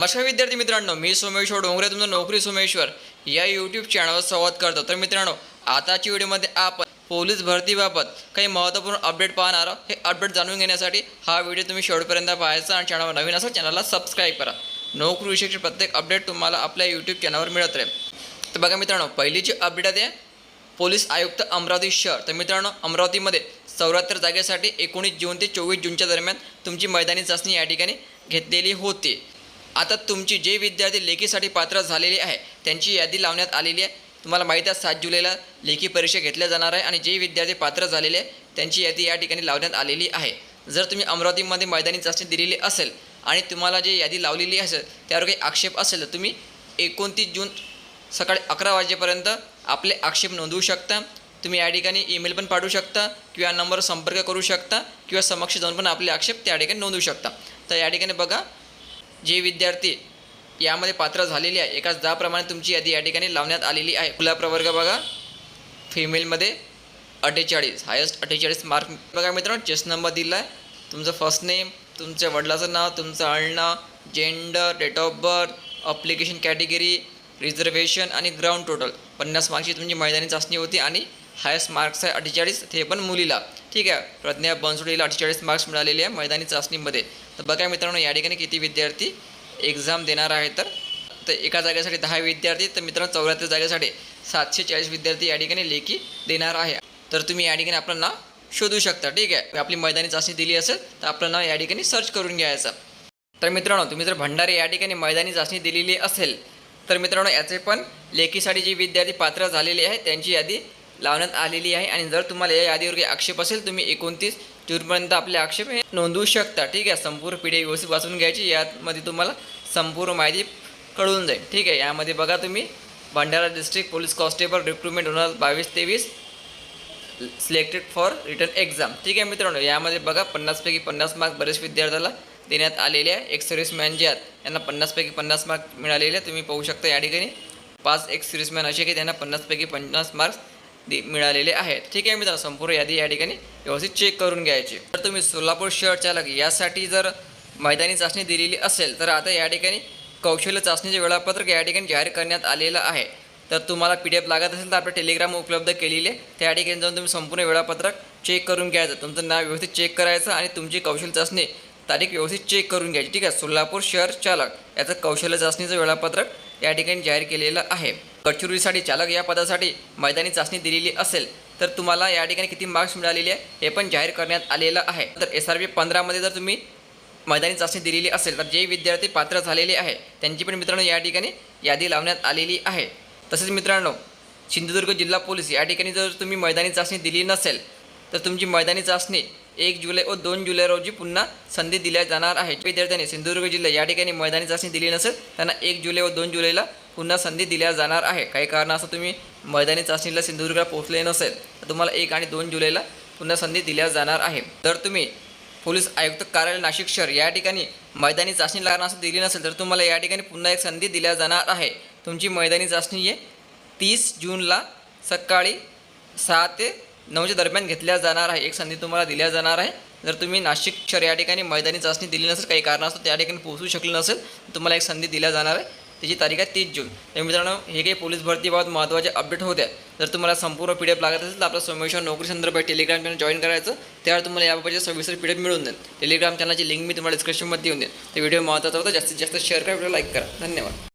नमस्कार विद्यार्थी मित्रांनो मी सोमेश्वर डोंगरे तुमचं नोकरी सोमेश्वर या यूट्यूब चॅनलवर संवाद करतो. तर मित्रांनो आताच्या व्हिडिओमध्ये आपण पोलीस भरतीबाबत काही महत्त्वपूर्ण अपडेट पाहणार आहोत. हे अपडेट जाणून घेण्यासाठी हा व्हिडिओ तुम्ही शेवटपर्यंत पाहायचा आणि चॅनलवर नवीन असा चॅनलला सबस्क्राईब करा. नोकरी प्रत्येक अपडेट तुम्हाला आपल्या यूट्यूब चॅनलवर मिळत राहील. तर बघा मित्रांनो पहिलीची अपडेट आहे पोलीस आयुक्त अमरावती शहर. तर मित्रांनो अमरावतीमध्ये चौऱ्याहत्तर जागेसाठी एकोणीस जून ते चोवीस जूनच्या दरम्यान तुमची मैदानी चाचणी या ठिकाणी घेतलेली होती. आता तुमची जे विद्यार्थी लेखीसाठी पात्र झालेले आहे त्यांची यादी लावण्यात आलेली आहे. तुम्हाला माहीत आहे सात जुलैला लेखी परीक्षा घेतल्या जाणार आहे आणि जे विद्यार्थी पात्र झालेले आहे त्यांची यादी या ठिकाणी लावण्यात आलेली आहे. जर तुम्ही अमरावतीमध्ये मैदानी चाचणी दिलेली असेल आणि तुम्हाला जे यादी लावलेली असेल त्यावर काही आक्षेप असेल तर तुम्ही एकोणतीस जून सकाळी अकरा वाजेपर्यंत आपले आक्षेप नोंदवू शकता. तुम्ही या ठिकाणी ईमेल पण पाठवू शकता किंवा नंबर संपर्क करू शकता किंवा समक्ष जाऊन पण आपले आक्षेप त्या ठिकाणी नोंदवू शकता. तर या ठिकाणी बघा जे विद्यार्थी यामध्ये पात्र झालेले आहे एकाच दहाप्रमाणे तुमची यादी या ठिकाणी लावण्यात आलेली आहे. खुला प्रवर्ग बघा. फिमेलमध्ये अठ्ठेचाळीस हायेस्ट अठ्ठेचाळीस मार्क बघा मित्रांनो चेस्ट नंबर दिला आहे तुमचं फर्स्ट नेम तुमच्या वडिलाचं नाव तुमचं अळणं gender date of birth application category reservation आणि ग्राउंड टोटल पन्नास मार्क्सची तुमची मैदानी चाचणी होती आणि हायेस्ट मार्क्स आहे अठ्ठेचाळीस ते पण मुलीला. ठीक आहे. प्रज्ञा बनसोडीला अठ्ठेचाळीस मार्क्स मिळालेले आहे मैदानी चाचणीमध्ये. तर बघा मित्रांनो या ठिकाणी किती विद्यार्थी एक्झाम देणार आहे तर. तर एका जागेसाठी दहा विद्यार्थी तर मित्रांनो चौऱ्याहत्तर जागेसाठी सातशे चाळीस विद्यार्थी या ठिकाणी लेखी देणार आहे. तर तुम्ही या ठिकाणी आपलं नाव शोधू शकता ठीक आहे? आपली मैदानी चाचणी दिली असेल तर आपलं नाव या ठिकाणी सर्च करून घ्यायचं. तर मित्रांनो तुम्ही जर भंडारे या ठिकाणी मैदानी चाचणी दिलेली असेल तर मित्रांनो याचे पण लेखीसाठी जे विद्यार्थी पात्र झालेले आहे त्यांची यादी लावण्यात आलेली आहे आणि जर तुम्हाला या यादीवर काही आक्षेप असेल तुम्ही एकोणतीस जूनपर्यंत आपले आक्षेप हे नोंदवू शकता. ठीक आहे? संपूर्ण पिढी व्यवस्थित वाचून घ्यायची. यामध्ये तुम्हाला संपूर्ण माहिती कळून जाईल. ठीक आहे? यामध्ये बघा तुम्ही Bhandara district police constable recruitment दोन हजार बावीस तेवीस सिलेक्टेड फॉर रिटर्न एक्झाम ठीक आहे मित्रांनो? यामध्ये बघा पन्नासपैकी पन्नास मार्क बरेच विद्यार्थ्याला देण्यात आलेले आहे. एक सर्व्हिसमॅन जे आहेत यांना पन्नासपैकी पन्नास मार्क मिळालेले आहे तुम्ही पाहू शकता या ठिकाणी पाच एक सर्व्हिसमॅन असे की त्यांना पन्नासपैकी पन्नास मार्क्स दि मिळालेले आहेत. ठीक आहे मित्रांनो संपूर्ण यादी या ठिकाणी व्यवस्थित चेक करून घ्यायची. तर तुम्ही सोलापूर शहर चालक यासाठी जर मैदानी चाचणी दिलेली असेल तर आता या ठिकाणी कौशल्य चाचणीचे वेळापत्रक या ठिकाणी जाहीर करण्यात आलेलं आहे. तर तुम्हाला पी डी एफ लागत असेल तर आपलं टेलिग्राम उपलब्ध केलेले त्या ठिकाणी जाऊन तुम्ही संपूर्ण वेळापत्रक चेक करून घ्यायचं. तुमचं नाव व्यवस्थित चेक करायचं आणि तुमची कौशल्य चाचणी तारीख व्यवस्थित चेक करून घ्यायची. ठीक आहे सोलापूर शहर चालक याचं कौशल्य चाचणीचं वेळापत्रक या ठिकाणी जाहीर केलेलं आहे. गडचिरोलीसाठी चालक या पदासाठी मैदानी चाचणी दिलेली असेल तर तुम्हाला या ठिकाणी किती मार्क्स मिळालेले आहे हे पण जाहीर करण्यात आलेलं आहे. तर एस आर पी पंधरामध्ये जर तुम्ही मैदानी चाचणी दिलेली असेल तर जे विद्यार्थी पात्र झालेले आहे त्यांची पण मित्रांनो या ठिकाणी यादी लावण्यात आलेली आहे. तसेच मित्रांनो सिंधुदुर्ग जिल्हा पोलीस या ठिकाणी जर तुम्ही मैदानी चाचणी दिली नसेल तर तुमची मैदानी चाचणी एक जुलै व दोन जुलै रोजी पुन्हा संधी दिल्या जाणार आहे विद्यार्थ्यांनी सिंधुदुर्ग जिल्हा या ठिकाणी मैदानी चाचणी दिली नसेल त्यांना एक जुलै व दोन जुलैला पुन्हा संधी दिल्या जाणार आहे. काही कारणास्तव तुम्ही मैदानी चाचणीला सिंधुदुर्गला पोहोचले नसेल तर तुम्हाला एक आणि दोन जुलैला पुन्हा संधी दिल्या जाणार आहे. तर तुम्ही पोलीस आयुक्त कार्यालय नाशिक शहर या ठिकाणी मैदानी चाचणी कारणास्तव दिली नसेल तर तुम्हाला या ठिकाणी पुन्हा एक संधी दिल्या जाणार आहे. तुमची मैदानी चाचणी आहे तीस जूनला सकाळी सहा ते नऊच्या दरम्यान घेतल्या जाणार आहे. एक संधी तुम्हाला दिल्या जाणार आहे. जर तुम्ही नाशिक शहर या ठिकाणी मैदानी चाचणी दिली नसेल काही कारणास्तव त्या ठिकाणी पोहोचू शकले नसेल तर तुम्हाला एक संधी दिल्या जाणार आहे. त्याची तारीख आहे तीस जून. तर मित्रांनो हे काही पोलीस भरतीबाबत महत्त्वाचे अपडेट होत्या जर तुम्हाला संपूर्ण पी डी एफ लागत असेल तर आपला सोमेश्वर नोकरी संदर्भात टेलिग्राम चॅनल जॉईन करायचं. त्यावर तुम्हाला याबाबतचे सविस्तर पी डी एफ मिळून देईल. टेलिग्राम चॅनलची लिंक मी तुम्हाला डिस्क्रिप्शनमध्ये देऊन देईल. तर व्हिडिओ महत्त्वाचा होता जास्तीत जास्त शेअर करा व्हिडिओ लाईक करा. धन्यवाद.